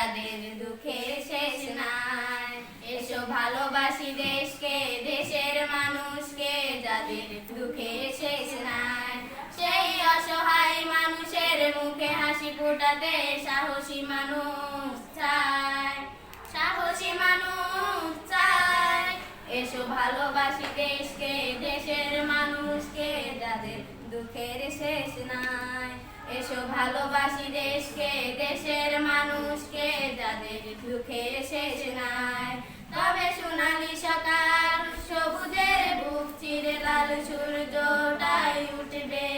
যাদের দুঃখের শেষ নাই। এসো ভালোবাসি দেশকে, দেশের মানুষকে, যাদের দুঃখের শেষ নাই। সেই অসহায় মানুষের মুখে হাসি ফোটাতে সাহসী মানুষ চায়। সাহসী মানুষ চায়। এসো ভালোবাসি দেশকে, দেশের মানুষকে, যাদের দুঃখের শেষ নাই। এসো ভালোবাসি দেশকে, দেশের মানুষকে, যাদের দুঃখের শেষ নাই। তবে সোনালি সকাল, সবুজের বুক চিরে লাল সূর্যটাই উঠবে,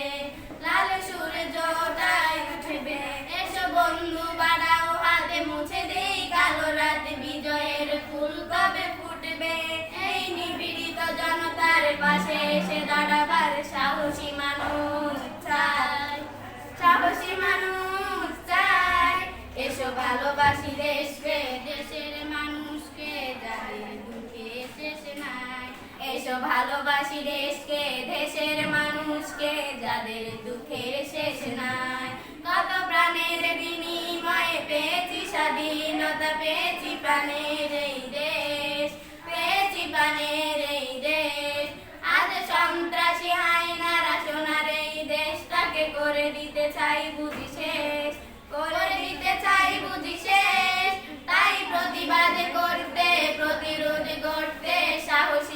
লাল সূর্যটাই উঠবে। এসো বন্ধু, বাড়াও হাতে, মুছে দেই কালো রাত, বিজয়ের ফুল কবে ফুটবে? এই নিপীড়িত জনতার পাশে এসে দাঁড়াবার এসো ভালোবাসি দেশকে, দেশের মানুষকে, যাদের দুঃখের শেষ নাই। কত প্রাণের বিনিময়ে পেয়েছি স্বাধীনতা, পেয়েছি প্রাণের এই দেশ।